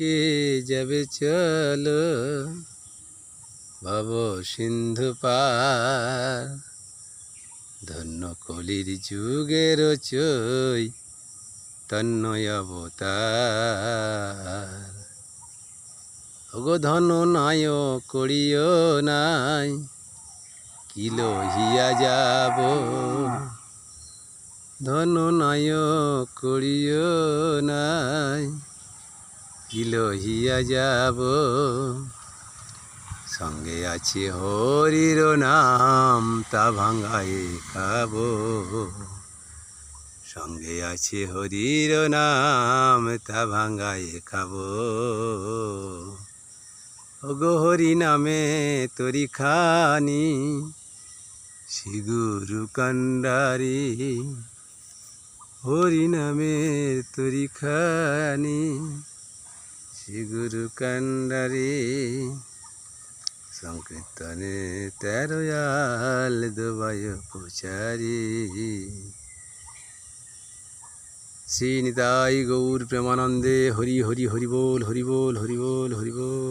থেকে যাবে চলো? ভব সিন্ধু পার। ধন্য কলির যুগের চই, তন্ময় অবতার। ওগো ধন নাই করিও নাই, কিলো হিয়া যাব? ধন নাই করিও নাই। কিলো হিয়া যাব। সঙ্গে আছে হরির নাম, তা ভাঙায়ে খাব। সঙ্গে আছে হরির নাম, তা ভাঙায়ে খাব। ওগো হরি নামে তরি খানি শিগুরু কান্ডারি। হরি নামে তরি খানি। শিগুরু কান্ডারি, সংকীর্তনে তেরোয়াল দুবায় পুচারি শ্রী নিতাই গৌর প্রেমানন্দে হরি হরি হরিবোল হরিবোল হরি বল হরি বল হরি বল।